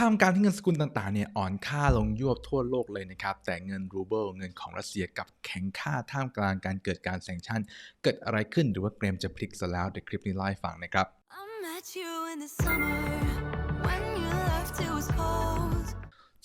ท่ามกลางที่เงินสกุลต่างๆเนี่ยอ่อนค่าลงยวบทั่วโลกเลยนะครับ แต่เงินรูเบิลเงินของรัสเซียกลับแข็งค่าท่ามกลางการเกิดการแซงชั่น เกิดอะไรขึ้นหรือว่าเกรมจะพลิกซะแล้วเดี๋ยวคลิปนี้เล่าให้ฟังนะครับ I met you in the summer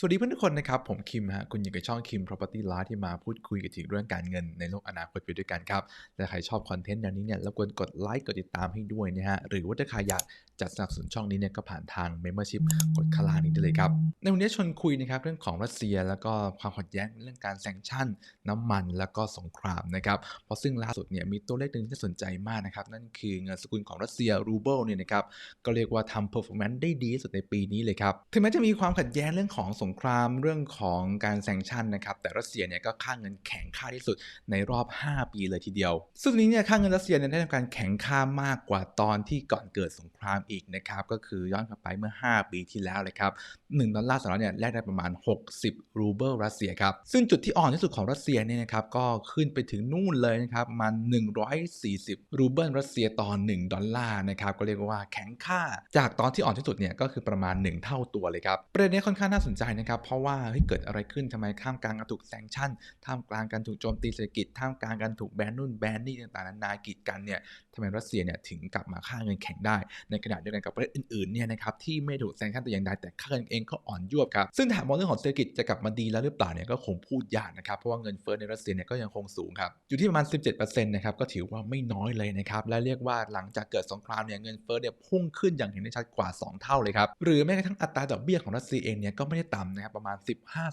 สวัสดีเพื่อนทุกคนนะครับ ผมคิมฮะคุณอยู่กับช่องคิม Property Live ที่มาพูดคุยกันถึงเรื่องการเงินในโลกอนาคตไปด้วยกันครับและใครชอบคอนเทนต์แนวนี้เนี่ยรบกวนกดไลค์กดติดตามให้ด้วยนะฮะหรือว่าถ้าใครอยากจัดสนับสนุนช่องนี้เนี่ยก็ผ่านทาง Membership กดข้างล่านี้ได้เลยครับ ในวันนี้ชวนคุยนะครับเรื่องของรัสเซียแล้วก็ความขัดแย้งเรื่องการแซงชั่น น้ำมันแล้วก็สงครามนะครับเพราะซึ่งล่าสุดเนี่ยมีตัวเลขหนึ่งที่น่าสนใจมากนะครับนั่นคือเงินสกุลของรัสเซียรูเบิลเนี่ยนะครับก็เรียกว่าทำ performance ได้ดีสุดในปีนี้เลยครับถึงแม้จะมีความขัดแย้งเรื่องของสงงครามเรื่องของการแซงชั่นนะครับแต่รัสเซียเนี่ยก็ค่าเงินแข็งค่าที่สุดในรอบ 5 ปีเลยทีเดียว ซึ่งตรงนี้เนี่ยค่าเงินรัสเซียเนี่ยได้ทำการแข็งค่ามากกว่าตอนที่ก่อนเกิดสงครามอีกนะครับก็คือย้อนกลับไปเมื่อ 5 ปีที่แล้วเลยครับ1ดอลลาร์สหรัฐเนี่ยแลกได้ประมาณ 60 รูเบิลรัสเซียครับซึ่งจุดที่อ่อนที่สุดของรัสเซียเนี่ยนะครับก็ขึ้นไปถึงนู่นเลยนะครับประมาณ 140 รูเบิลรัสเซียต่อ1ดอลลาร์นะครับก็เรียกว่าแข็งค่า จากตอนที่อ่อนที่สุดเนี่ยก็คือประมาณ 1 เท่าตัวเลยครับประเด็นนี้ค่อนข้างน่าสนใจนะครับ เพราะว่าเฮ้ยเกิดอะไรขึ้นทำไมข้ามกลางการถูกแซงชั่นท่ามกลางการถูกโจมตีเศรษฐกิจท่ามกลางการถูกแบนนู่นแบนนี่ต่างๆนานากีดกันเนี่ยทำไมรัสเซียเนี่ยถึงกลับมาค่าเงินแข็งได้ ในขณะเดียวกันกับประเทศอื่นๆเนี่ยนะครับที่ไม่ถูกแซงชั่นแต่อย่างใดแต่ค่าเงินเองก็อ่อนยวบครับซึ่งถามว่าเรื่องของเศรษฐกิจจะกลับมาดีแล้วหรือเปล่าเนี่ยก็คงพูดยากนะครับเพราะว่าเงินเฟ้อในรัสเซียเนี่ยก็ยังคงสูงครับอยู่ที่ประมาณ 17%นะครับก็ถือว่าไม่น้อยเลยนะครับและเรียกว่าหลังจากเกิดสงครามเนี่ยเงินเฟ้อเนี่ยพุ่งขึ้นอย่างเห็นได้ชัดกว่า 2 เท่าเลยครับหรือแม้กระทั่งอัตราดอกเบี้ยของรัสเซียเองเนี่ยก็ไม่ได้ต่ำนะครับประมาณ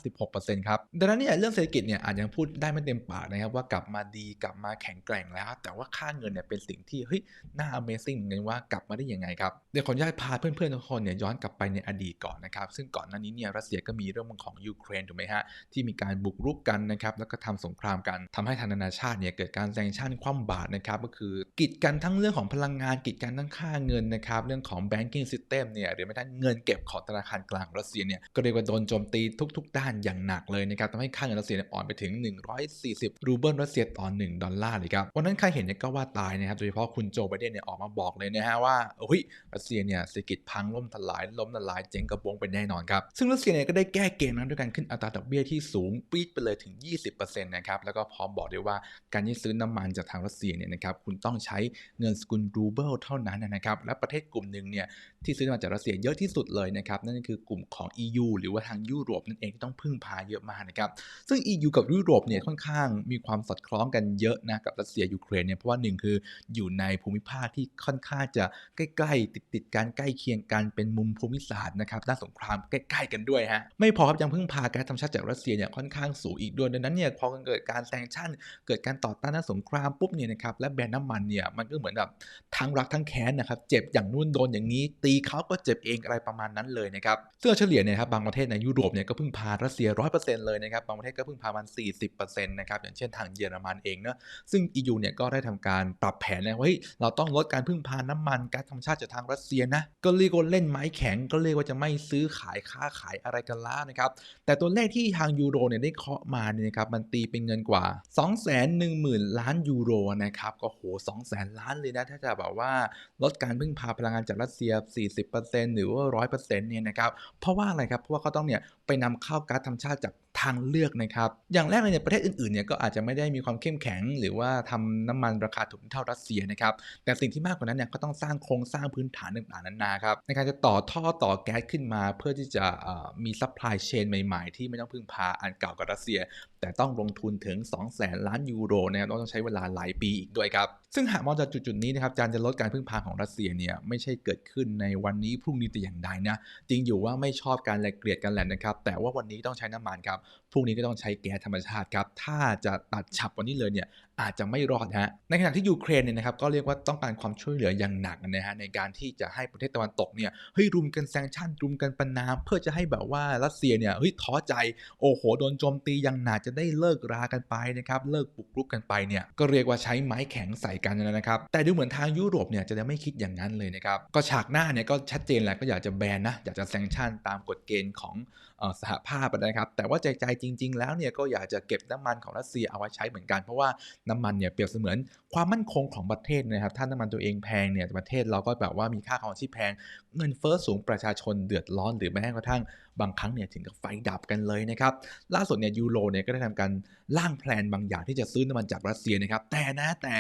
15-16%ครับดังนั้นเนี่ยเรื่องเศรษฐกิจเนี่ยอาจยังพูดได้ไม่เต็มปากนะครับว่ากลับมาดีกลับมาแข็งแกร่งแล้ว แต่ว่าค่าเงินเนี่ยเป็นสิ่งที่เฮ้ยน่า Amazing เหมือนกันว่ากลับมาได้ยังไงครับเดี๋ยวขออนุญาตพาเพื่อนๆทุกคนเนี่ยย้อนกลับไปในอดีตก่อนนะครับซึ่งก่อนหน้านี้เนี่ยรัสเซียก็มีเรื่องของยูเครนถูกไหมฮะที่มีการบุกรุกกันนะครับแล้วก็ทำสงครามกันทำให้ทางนานาชาติเนี่ยเกิดการแซงชั่นคว่ำบาตรนะครับก็คือกีดกันทั้งเรื่องของพลังงานกีดกันทั้งค่าเงินนะครับเรื่องของ banking system เนี่ยหรือแม้กระทั่งเงินเก็บของธนาคารกลางของรัสเซียเนี่ยก็เรียกว่าโดนโจมตีทุกๆ ด้านอย่างหนักเลยนะครับทำให้ค่าเงินรัสเซียอ่อนไปถึง 140 รูเบิลรัสเซียต่อ 1 ดอลลาร์เลยครับวันนั้นใครเห็นเนี่ยก็ว่าตายนะครับโดยเฉพาะคุณโจไบเดนเนี่ยออกมาบอกเลยนะฮะว่าเฮ้ยรัสเซียเนี่ยเศรษฐกิจพังล่มทลายล้มละลายเจ๊งกระบงไปแน่นอนครับซึ่งรัสเซียเนี่ยก็ได้แก้เกมนั้นด้วยการขึ้นอัตราดอกเบี้ยที่สูงปี๊ดไปเลยถึง 20%นะครับแล้วก็พร้อมบอกด้วยว่าการที่ซื้อน้ำมันจากทางรัสเซียเนี่ยนะครับคุณต้องใช้เงินสกุลรูเบิลเท่านั้นนะครับและประเทศกลุ่มหนึ่งเนี่ยที่ซื้อมันจากรัสเซียเยอะที่สุดเลยนะครับนั่นก็คือกลุ่มของ EU หรือว่าทางยุโรปนั่นเองที่ต้องพึ่งพาเยอะมากนะครับ ซึ่ง EU กับยุโรปเนี่ยค่อนข้างมีความสอดคล้องกันเยอะนะกับรัสเซียยูเครนเนี่ยเพราะว่าหนึ่งคืออยู่ในภูมิภาคที่ค่อนข้างจะใกล้ๆ ติดๆกันใกล้เคียงกันเป็นมุมภูมิศาสตร์นะครับด้านสงครามใกล้ๆกันด้วยฮะไม่พอครับยังพึ่งพาการธรรมชาติจากรัสเซียเนี่ยค่อนข้างสูงอีกด้วยดังนั้นเนี่ยพอเกิดการแซงชั่น เกิดการต่อต้านด้านสงครามปุ๊บเนี่ยนะครับและแบนน้ำมันเนี่ยมันก็เหมือนแบบทั้งรักทั้งแค้นนะครับเจ็บอย่างนู่นโดนอย่างนี้ ตีเขาก็เจ็บเองอะไรประมาณนั้นเลยนะครับซึ่งเฉลี่ยเนี่ยครับบางประเทศในยุโรปเนี่ยก็พึ่งพารัสเซีย100%เปอร์เซ็นต์เลยนะครับบางประเทศก็พึ่งพามัน40%นต์นะครับอย่างเช่นทางเยอรมันเองเนะซึ่ง EU เนี่ยก็ได้ทำการปรับแผนนะว่าเฮ้ยเราต้องลดการพึ่งพาน้ำมันก๊าซธรรมชาติจากทางรัสเซียนะก็เรียกว่าเล่นไม้แข็งก็เรียกว่าจะไม่ซื้อขายค้าขายอะไรกันแล้วนะครับแต่ตัวเลขที่ทางยูโรเนี่ยได้เคาะมาเนี่ยนะครับมันตีเป็นเงินกว่า 210,000 ล้านยูโรนะครับก็โห200,000ล้านเลยนะถ้าจะแบบว่าลดการพึ่งพาพลังงานจากรัสเซีย 40%หรือว่า 100%เนี่ยนะครับเพราะว่าอะไรครับเพราะว่าเขาต้องเนี่ยไปนำเข้าก๊าซธรรมชาติจากทางเลือกนะครับ อย่างแรกเลยเนี่ยประเทศอื่นๆเนี่ยก็อาจจะไม่ได้มีความเข้มแข็ง หรือว่าทำน้ำมันราคาถูกเท่ารัสเซียนะครับ แต่สิ่งที่มากกว่านั้นเนี่ยก็ต้องสร้างโครงสร้างพื้นฐานต่างๆนานาครับ ในการจะต่อท่อต่อแก๊สขึ้นมาเพื่อที่จะมีซัพพลายเชนใหม่ๆ ที่ไม่ต้องพึ่งพาอันเก่ากับรัสเซีย แต่ต้องลงทุนถึง 2 0 0แสนล้านยูโรนะครับต้องใช้เวลาหลายปีอีกด้วยครับซึ่งหากมองจากจุดๆนี้นะครับการจะลดการพึ่งพาของรัสเซียเนี่ยไม่ใช่เกิดขึ้นในวันนี้พรุ่งนี้แต่อย่างใดนะจริงอยู่ว่าไม่ชอบการและเกลียดกันแหละนะครับแต่ว่าวันนี้ต้องใช้น้ำมันครับพรุ่งนี้ก็ต้องใช้แก๊สธรรมชาติครับ ถ้าจะตัดฉับวันนี้เลยเนี่ยอาจจะไม่รอดฮะ ในขณะที่ยูเครนเนี่ยนะครับก็เรียกว่าต้องการความช่วยเหลืออย่างหนักนะฮะในการที่จะให้ประเทศตะวันตกเนี่ยเฮ้ยรุมกันแซงชั่นรุมกันประนาม เพื่อจะให้แบบว่ารัสเซียเนี่ยเฮ้ยท้อใจโอ้โหโดนโจมตีอย่างหนักจะได้เลิกรากันไปนะครับเลิกบุกรุกกันไปเนี่ยก็เรียกว่าใช้ไม้แข็งใส่กันนะครับแต่ดูเหมือนทางยุโรปเนี่ยจะไม่คิดอย่างนั้นเลยนะครับก็ฉากหน้าเนี่ยก็ชัดเจนแหละก็อยากจะแบนนะอยากจะแซงชั่นตามกฎเกณฑ์ของสหภาพนะครับแต่ว่าใจใจจริง ๆ แล้วเนี่ยก็อยากจะเก็บน้ำมันของรัสเซียเอาไว้ใช้เหมือนกันเพราะว่าน้ำมันเนี่ยเปรียบเสมือนความมั่นคงของประเทศนะครับถ้าน้ำมันตัวเองแพงเนี่ยประเทศเราก็แบบว่ามีค่าครองชีพแพง เงินเฟ้อสูงประชาชนเดือดร้อนหรือแม้กระทั่งบางครั้งเนี่ยถึงกับไฟดับกันเลยนะครับล่าสุดเนี่ยยูโรเนี่ยก็ได้ทำการร่างแพลนบางอย่างที่จะซื้อน้ำมันจากรัสเซียนะครับแต่นะแต่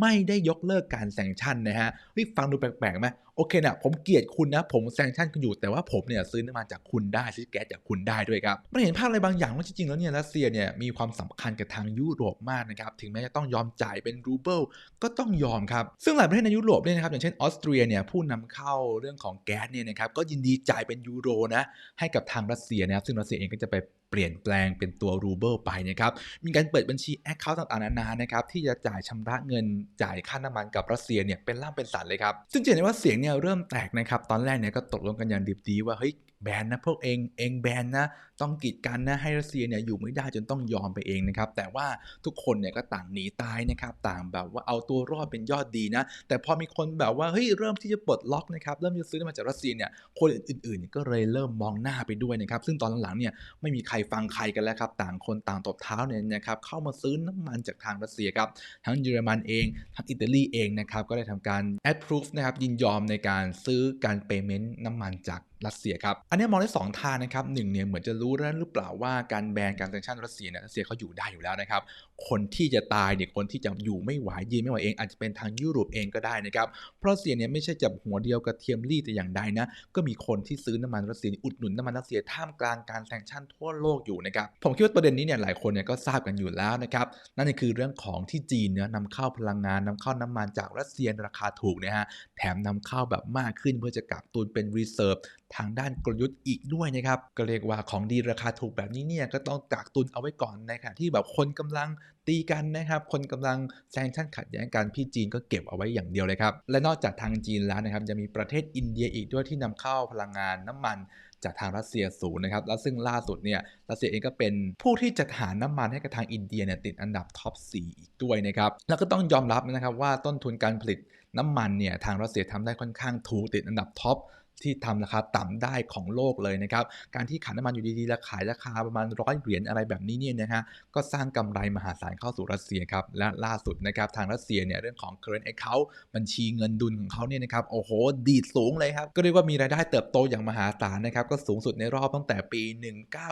ไม่ได้ยกเลิกการแซงชั่นนะฮะเฮ้ฟังดูแปลกๆไหม โอเคนะผมเกลียดคุณนะ ผมแซงชั่นคุณอยู่แต่ว่าผมเนี่ยซื้อน้ำมันจากคุณได้ซื้อแก๊สจากคุณได้ด้วยครับมันเห็นภาพอะไรบางอย่างว่าจริงๆแล้วเนี่ยรัสเซียเนี่ยมีความสำคัญกับทางยุโรปมากนะครับถึงแม้จะต้องยอมจ่ายเป็นรูเบิลก็ต้องยอมครับซึ่งหลายประเทศในยุโรปเนี่ยนะครับอย่างเช่นออสเตรียเนี่ยผู้นำเข้าเรื่องของแก๊สเนี่ยนะครับก็ยินดีจ่ายเป็นยูโรนะให้กับทางรัสเซียนะครับซึ่งรัสเซียเองก็จะไปเปลี่ยนแปลงเป็นตัวรูเบิลไปนะครับมีการเปิดบัญชีแอคเคาท์ต่างๆนานานะครับที่จะจ่ายชำระเงินจ่ายค่าน้ำมันกับรัสเซียเนี่ยเป็นล่ำเป็นสันเลยครับซึ่งจะเห็นได้ว่าเสียงเนี่ยเริ่มแตกนะครับ ตอนแรกเนี่ยก็ตกลงกันอย่างดิบดีว่าเฮ้ยแบนนะพวกเองเองแบนนะต้องกีดกันนะให้รัสเซียเนี่ยอยู่ไม่ได้จนต้องยอมไปเองนะครับแต่ว่าทุกคนเนี่ยก็ต่างหนีตายนะครับต่างแบบว่าเอาตัวรอดเป็นยอดดีนะแต่พอมีคนแบบว่าเฮ้ยเริ่มที่จะปลดล็อกนะครับเริ่มจะซื้อมาจากรัสเซียเนี่ยคนอื่นๆก็เลยเริ่มมองหน้าไปด้วยนะครับซึ่งตอนหลังๆเนี่ยไม่มีใครฟังใครกันแล้วครับต่างคนต่างตบเท้าเนี่ยนะครับเข้ามาซื้อน้ำมันจากทางรัสเซียครับทั้งเยอรมันเองทั้งอิตาลีเองนะครับก็ได้ทำการ approve นะครับยินยอมในการซื้อการ payment น้ำมันจากรัสเซียครับ อันนี้มองได้สองทางนะครับหนึ่งเนี่ยเหมือนจะรู้แล้วหรือเปล่าว่าการแบนการแซงชั่นรัสเซียเนี่ยรัสเซียเขาอยู่ได้อยู่แล้วนะครับคนที่จะตายเนี่ยคนที่จะอยู่ไม่ไหวยืนไม่ไหวเอง อาจจะเป็นทางยุโรปเองก็ได้นะครับเพราะรัสเซียเนี่ยไม่ใช่จับหัวเดียวกับเทียมรีแต่อย่างใดนะก็มีคนที่ซื้อน้ำมันรัสเซียอุดหนุนน้ำมันรัสเซียท่ามกลางการแซงชั่นทั่วโลกอยู่นะครับผมคิดว่าประเด็นนี้เนี่ยหลายคนเนี่ยก็ทราบกันอยู่แล้วนะครับนั่นก็คือเรื่องของที่จีนเนี่ยนำเข้าพลังงานนำเข้าน้ำมันจากรัสเซียราคาถูกนะฮะแถมนำเข้าแบบมากขึ้นเพื่อจะกักตุนเป็นรีเซิร์ฟทางด้านกลยุทธ์อีกด้วยนะครับก็เรียกว่าของดีราคาถูกแบบนี้เนี่ยก็ต้องกักตุนเอาไว้ก่อนในขณะที่แบบคนกำลังตีกันนะครับ คนกำลังแซงชั่นขัดแย้งกันพี่จีนก็เก็บเอาไว้อย่างเดียวเลยครับ และนอกจากทางจีนแล้วนะครับยังมีประเทศอินเดียอีกด้วยที่นำเข้าพลังงานน้ำมันจากทางรัสเซียสูงนะครับ แล้วซึ่งล่าสุดเนี่ยรัสเซียเองก็เป็นผู้ที่จัดหาน้ำมันให้กับทางอินเดียเนี่ยติดอันดับท็อป 4 อีกด้วยนะครับ แล้วก็ต้องยอมรับนะครับว่าต้นทุนการผลิตน้ำมันเนี่ยทางรัสเซียทำได้ค่อนข้างถูกติดอันดับท็อป ที่ทำราคาต่ำได้ของโลกเลยนะครับ การที่ขายน้ำมันอยู่ดีๆแล้วขายราคาประมาณร้อยเหรียญอะไรแบบนี้เนี่ยนะฮะก็สร้างกำไรมหาศาลเข้าสู่รัสเซียครับ และล่าสุดนะครับทางรัสเซียเนี่ยเรื่องของ current account บัญชีเงินดุลของเขาเนี่ยนะครับโอ้โห ดีดสูงเลยครับ ก็เรียกว่ามีรายได้เติบโตอย่างมหาศาลนะครับ ก็สูงสุดในรอบตั้งแต่ปี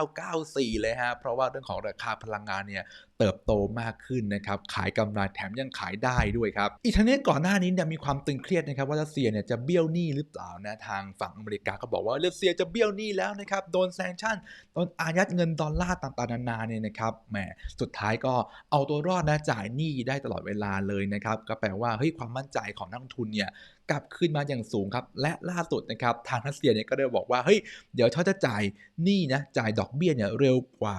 1994 เลยฮะเพราะว่าเรื่องของราคาพลังงานเนี่ยเติบโตมากขึ้นนะครับ ขายกำไรแถมยังขายได้ด้วยครับ อีกทั้งนี้ก่อนหน้านี้เนี่ยมีความตึงเครียดนะครับว่ารัสเซียเนี่ยจะเบี้ยวหนี้หรือเปล่านะทางฝั่งอเมริกาก็บอกว่ารัสเซียจะเบี้ยวหนี้แล้วนะครับโดนแซงชั่นโดนอายัดเงินดอลลาร์ต่างๆนานาเนี่ยนะครับแหมสุดท้ายก็เอาตัวรอดนะจ่ายหนี้ได้ตลอดเวลาเลยนะครับก็แปลว่าเฮ้ยความมั่นใจของนักลงทุนเนี่ยกลับขึ้นมาอย่างสูงครับ และล่าสุดนะครับทางรัสเซียเนี่ยก็ได้บอกว่าเฮ้ยเดี๋ยวเขาจะจ่ายหนี้นะจ่ายดอกเบี้ยเนี่ยเร็วกว่า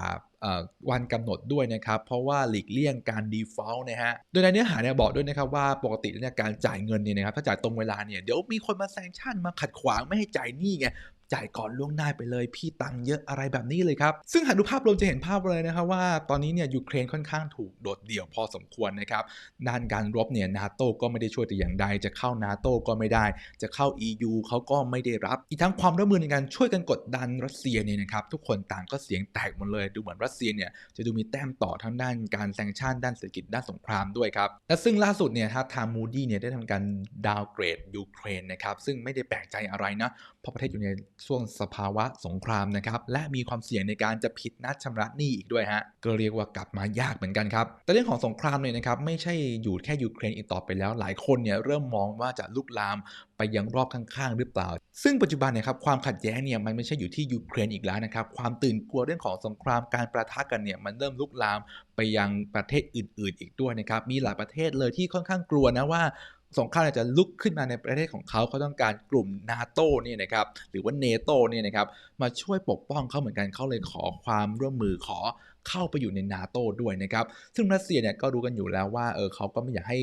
วันกำหนดด้วยนะครับ เพราะว่าหลีกเลี่ยงการ default นะฮะ โดยในเนื้อหาเนี่ยบอกด้วยนะครับว่าปกติเนี่ยการจ่ายเงินเนี่ยนะครับถ้าจ่ายตรงเวลาเนี่ยเดี๋ยวมีคนมาแซงชั่นมาขัดขวางไม่ให้จ่ายหนี้ไง จ่ายก่อนล่วงหน้าไปเลย พี่ตังเยอะอะไรแบบนี้เลยครับ ซึ่งหากดูภาพรวมจะเห็นภาพเลยนะครับว่าตอนนี้เนี่ยยูเครนค่อนข้างถูกโดดเดี่ยวพอสมควรนะครับด้านการรบเนี่ยนาโตก็ไม่ได้ช่วยแต่อย่างใด จะเข้านาโตก็ไม่ได้ จะเข้า EU เขาก็ไม่ได้รับ อีกทั้งความร่วมมือในการช่วยกันกดดันรัสเซียเนี่ยนะครับทุกคนต่างก็เสียงแตกหมดเลย ดูเหมือนรัสเซียเนี่ยจะดูมีแต้มต่อทั้งด้านการแซงชั่นด้านเศรษฐกิจด้านสงครามด้วยครับและซึ่งล่าสุดเนี่ยทางมูดี้เนี่ยได้ทำการดาวเกรดยูเครนนะครับซึ่งไม่ได้แปลกใจอะไรนะเพราะประเทศอยู่ในช่วงสภาวะสงครามนะครับ และมีความเสี่ยงในการจะผิดนัดชำระหนี้อีกด้วยฮะ ก็เรียกว่ากลับมายากเหมือนกันครับ แต่เรื่องของสงครามเนี่ยนะครับไม่ใช่อยู่แค่ยูเครนอีกต่อไปแล้ว หลายคนเนี่ยเริ่มมองว่าจะลุกลามไปยังรอบข้างๆ หรือเปล่า ซึ่งปัจจุบันเนี่ยครับความขัดแย้งเนี่ยมันไม่ใช่อยู่ที่ยูเครนอีกแล้วนะครับ ความตื่นกลัวเรื่องของสงครามการประทะกันเนี่ยมันเริ่มลุกลามไปยังประเทศอื่น ๆ อีกด้วยนะครับ มีหลายประเทศเลยที่ค่อนข้างกลัวนะว่า สงครามจจะลุกขึ้นมาในประเทศของเขาเขาต้องการกลุ่มนาโตเนี่ยนะครับหรือว่าเนโตเนี่ยนะครับมาช่วยปกป้องเขาเหมือนกันเขาเลยขอความร่วมมือขอเข้าไปอยู่ในนาโตด้วยนะครับซึ่งรัสเซียเนี่ยก็รู้กันอยู่แล้วว่าเออเขาก็ไม่อยากให้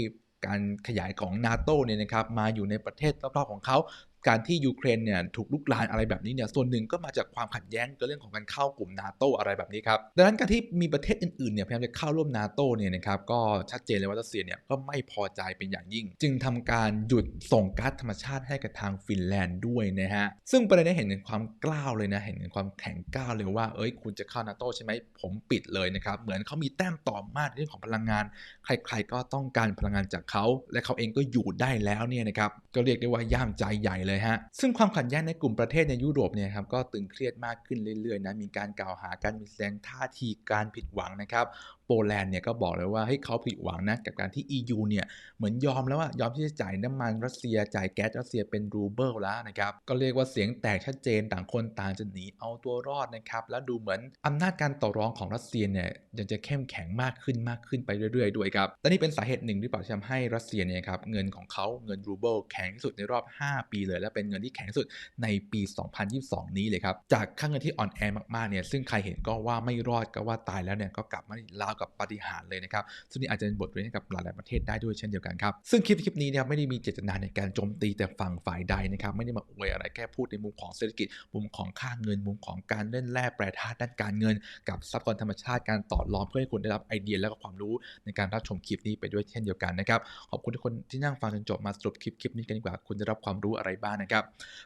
การขยายของนาโตเนี่ยนะครับมาอยู่ในประเทศรอบๆของเขา การที่ยูเครนเนี่ยถูกลุกลานอะไรแบบนี้เนี่ยส่วนหนึ่งก็มาจากความขัดแย้งกับเรื่องของการเข้ากลุ่มนาโตอะไรแบบนี้ครับดังนั้นการที่มีประเทศอื่นๆเนี่ยพยายามจะเข้าร่วมนาโตเนี่ยนะครับก็ชัดเจนเลยว่ารัสเซียเนี่ยก็ไม่พอใจเป็นอย่างยิ่ง จึงทำการหยุดส่งก๊าซธรรมชาติให้กับทางฟินแลนด์ด้วยนะฮะซึ่งประเด็นนี้เห็นถึงความกล้าวเลยนะเห็นถึงความแข็งกล้าวเลยว่าเอ้ยคุณจะเข้านาโตใช่ไหมผมปิดเลยนะครับเหมือนเขามีแต้มต่อมากเรื่องของพลังงาน ใคร ๆ ก็ต้องการพลังงานจากเขาและเขาเองก็อยู่ได้แล้วเนี่ยนะครับก็เรียกได้ว่าย่ามใจใหญ่เลยฮะ ซึ่งความขัดแย้งในกลุ่มประเทศในยุโรปเนี่ยครับก็ตึงเครียดมากขึ้นเรื่อยๆนะ มีการกล่าวหาการมีแสดงท่าทีการผิดหวังนะครับโปแลนด์เนี่ยก็บอกเลยว่าให้เขาผิดหวังนะกับการที่ EU เนี่ยเหมือนยอมแล้วว่ายอมที่จะจ่ายน้ำมันรัสเซียจ่ายแก๊สรัสเซียเป็นรูเบิลแล้วนะครับก็เรียกว่าเสียงแตกชัดเจนต่างคนต่างจะหนีเอาตัวรอดนะครับแล้วดูเหมือนอำนาจการต่อรองของรัสเซียเนี่ยยังจะเข้มแข็งมากขึ้นมากขึ้นไปเรื่อยๆด้วยครับและนี่เป็นสาเหตุหนึ่งที่เปล่าที่ทำให้รัสเซียเนี่ยครับเงินของเขาเงินรูเบิลแข็งที่สุดในรอบ 5 ปีเลย และเป็นเงินที่แข็งที่สุดในปี 2022 นี้เลยครับจากค่าเงินที่อ่อนแอมากๆเนี่ยซึ่งใครเห็นก็ว่าไม่รอดก็ว่าตายแล้วเนี่ยก็กลับมาราวกับปาฏิหาริย์เลยนะครับซึ่งนี่อาจจะเป็นบทเรียนให้กับหลายๆประเทศได้ด้วยเช่นเดียวกันครับซึ่งคลิปคลิปนี้นะครับไม่ได้มีเจตนาในการโจมตีแต่ฝั่งฝ่ายใดนะครับไม่ได้มาอวยอะไรแค่พูดในมุมของเศรษฐกิจมุมของค่าเงินมุมของการเล่นแร่แปรธาตุด้านการเงิน กับทรัพยากรธรรมชาติการต่อรองเพื่อให้คุณได้รับไอเดียและก็ความรู้ในการรับชมคลิปนี้ไปด้วยเช่นเดียวกันนะครับขอบคุณทุกคนที่นั่งฟังจนจบมาสรุปคลิปคลิปนี้กันดีกว่าคุณจะรับความรู้อะไรบ้างนะครับ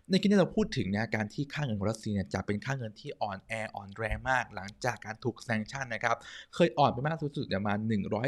ในคลิปนี้เราพูดถึงนะการที่ค่าเงินของรัสเซียเนี่ยจะเป็นค่าเงินที่อ่อนแออ่อนแรงมาก หลังจากการถูกแซงชั่นนะครับเคยอ่อนไปมากสุดๆประมาณ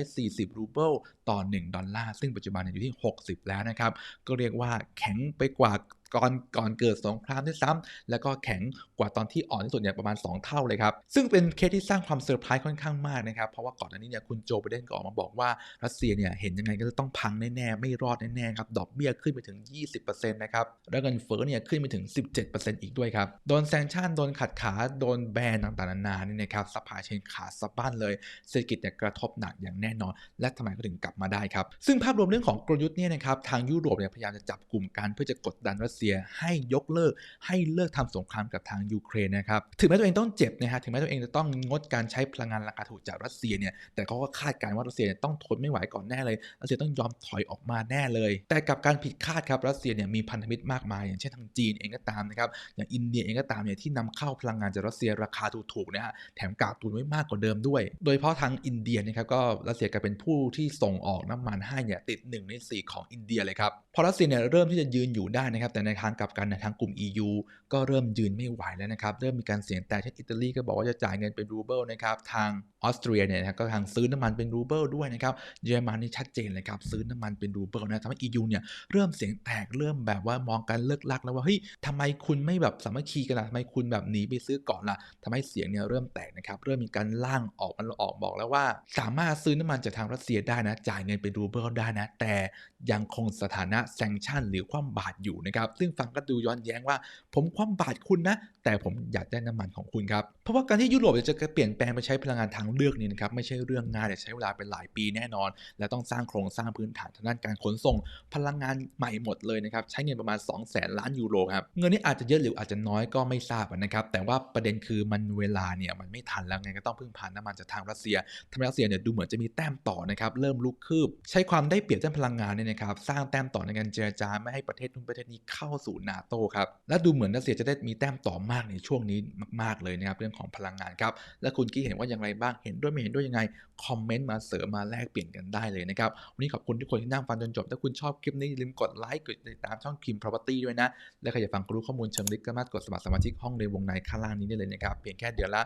140 รูเบิลต่อ 1 ดอลลาร์ ซึ่งปัจจุบันอยู่ที่ 60 แล้วนะครับ ก็เรียกว่าแข็งไปกว่า ก่อนก่อนเกิดสงครามด้วยซ้ำแล้วก็แข็งกว่าตอนที่อ่อนที่สุดเนี่ยประมาณ 2 เท่าเลยครับ ซึ่งเป็นเคสที่สร้างความเซอร์ไพรส์ค่อนข้างมากนะครับ เพราะว่าก่อนหน้านี้เนี่ยคุณโจไบเดนก็ออกมาบอกว่ารัสเซียเนี่ยเห็นยังไงก็จะต้องพังแน่ๆ ไม่รอดแน่ๆครับ ดอกเบี้ยขึ้นไปถึง 20%นะครับ แล้วเงินเฟ้อเนี่ยขึ้นไปถึง 17%อีกด้วยครับ โดนแซงชั่น โดนขัดขา โดนแบนต่างๆนานาเนี่ยนะครับสปายเชนขาดสะบั้นเลย เศรษฐกิจเนี่ยกระทบหนักอย่างแน่นอน และทำไมก็ถึงกลับมาได้ครับ ซึ่งภาพรวมเรื่องของกลยุทธ์เนี่ยนะครับทางยุโรปเนี่ยพยายามจะจับกลุ่มกันเพื่อจะกดดันรัสเซียให้ยกเลิก ให้เลิกทำสงครามกับทางยูเครนนะครับถึงแม้ตัวเองต้องเจ็บนะฮะถึงแม้ตัวเองจะต้องงดการใช้พลังงานราคาถูกจากรัสเซียเนี่ยแต่เขาก็คาดการณ์ว่ารัสเซียเนี่ยต้องทนไม่ไหวก่อนแน่เลยรัสเซียต้องยอมถอยออกมาแน่เลย แต่กับการผิดคาดครับรัสเซียเนี่ยมีพันธมิตรมากมาย อย่างเช่นทางจีนเองก็ตามนะครับอย่างอินเดียเองก็ตามเนี่ยที่นำเข้าพลังงานจากรัสเซียราคาถูกๆนะฮะแถมกากตุนไว้มากกว่าเดิมด้วย โดยเฉพาะทางอินเดียนะครับก็รัสเซียกลายเป็นผู้ที่ส่งออกน้ำมันให้เนี่ยติด1ใน4ของอินเดียเลยครับพอรัสเซียเนี่ยเริ่มที่จะยืนอยู่ได้นะครับแต่ในทางกลับกันเนี่ยทางกลุ่ม EU ก็เริ่มยืนไม่ไหวแล้วนะครับ เริ่มมีการเสียงแตกเช่นอิตาลีก็บอกว่าจะจ่ายเงินเป็นรูเบิลนะครับ ทางออสเตรียเนี่ยนะก็ทางซื้อน้ำมันเป็นรูเบิลด้วยนะครับ เยอรมันนี่ชัดเจนเลยครับ ซื้อน้ำมันเป็นรูเบิลนะทำให้ EU เนี่ยเริ่มเสียงแตกเริ่มแบบว่ามองกันเลิกลักแล้วว่าเฮ้ยทำไมคุณไม่แบบสามัคคีกันล่ะทำไมคุณแบบหนีไปซื้อก่อนล่ะทำให้เสียงเนี่ยเริ่มแตกนะครับ เริ่มมีการล่างออกมันออกบอกแล้วว่า สามารถซื้อน้ำมันจากทางรัสเซียได้นะ จ่ายเงินเป็นรูเบิลได้นะ แต่ยังคงสถานะแซงชั่นหรือคว่ำบาตรอยู่นะครับซึ่งฟังก็ดูย้อนแย้งว่า ผมคว่ำบาตรคุณนะ แต่ผมอยากได้น้ำมันของคุณครับ เพราะว่าการที่ยุโรปจะเปลี่ยนแปลงไปใช้พลังงานทางเลือกนี่นะครับไม่ใช่เรื่องง่ายแต่ใช้เวลาเป็นหลายปีแน่นอน และต้องสร้างโครงสร้างพื้นฐานทางด้านการขนส่ง พลังงานใหม่หมดเลยนะครับใช้เงินประมาณ 2 0 0แสนล้านยูโรครับเงินนี้อาจจะเยอะหรืออาจจะน้อยก็ไม่ทราบนะครับแต่ว่าประเด็นคือมันเวลาเนี่ยมันไม่ทันแล้วไงก็ต้องพึ่งพาน้ำมันจากทางรัสเซียทำให้รัสเซียเนี่ยดูเหมือนจะมีแต้มต่อนะครับเริ่มลุกคืบ ใช้ความได้เปรียบด้านพลังงานเนี่ยนะครับสร้างแต้มต่อในการเจรจาไม่ให้ประเทศนู้นประเทศนี้เข้าข้าสู่นาโตครับ และดูเหมือนรัสเซียจะได้มีแต้มต่อมากในช่วงนี้มาก ๆ เลยนะครับ เรื่องของพลังงานครับ และคุณคิดเห็นว่าอย่างไรบ้าง เห็นด้วยไม่เห็นด้วยยังไง คอมเมนต์มาเสริมมาแลกเปลี่ยนกันได้เลยนะครับ วันนี้ขอบคุณทุกคนที่นั่งฟังจนจบ ถ้าคุณชอบคลิปนี้อย่าลืมกดไลค์ กดติดตามช่องคิม property ด้วยนะ และใครอยากฟังรู้ข้อมูลเชิงลึกก็มารถกดสมัครสมาชิกห้องในวงในข้างล่างนี้ได้เลยนะครับ เพียงแค่เดือนละ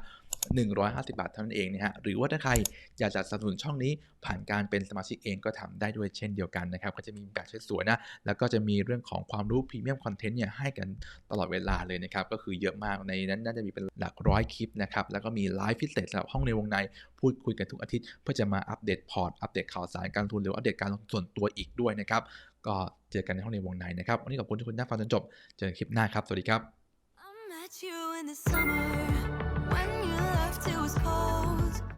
150 บาทเท่านั้นเองนะฮะ หรือว่าถ้าใครอยากจะสนับสนุนช่องนี้ผ่านการเป็นสมาชิกเองก็ทำได้ด้วยเช่นเดียวกันนะครับ ก็จะมีแบบสวยๆนะ แล้วก็จะมีเรื่องของความรู้พรีเมียม Random Content เนี่ยให้กันตลอดเวลาเลยนะครับก็คือเยอะมากในนั้นน่าจะมีเป็นหลักร้อยคลิปนะครับแล้วก็มีไลฟ์พิเศษสำหรับห้องในวงในพูดคุยกันทุกอาทิตย์ เพื่อจะมาอัปเดตพอร์ตอัปเดตข่าวสารการลงทุนหรืออัปเดตการลงส่วนตัวอีกด้วยนะครับก็เจอกันในห้องในวงในนะครับวันนี้ขอบคุณทุกคนที่ฟังจนจบเจอกันคลิปหน้าครับสวัสดีครับ I met you in the summer when you left it was cold.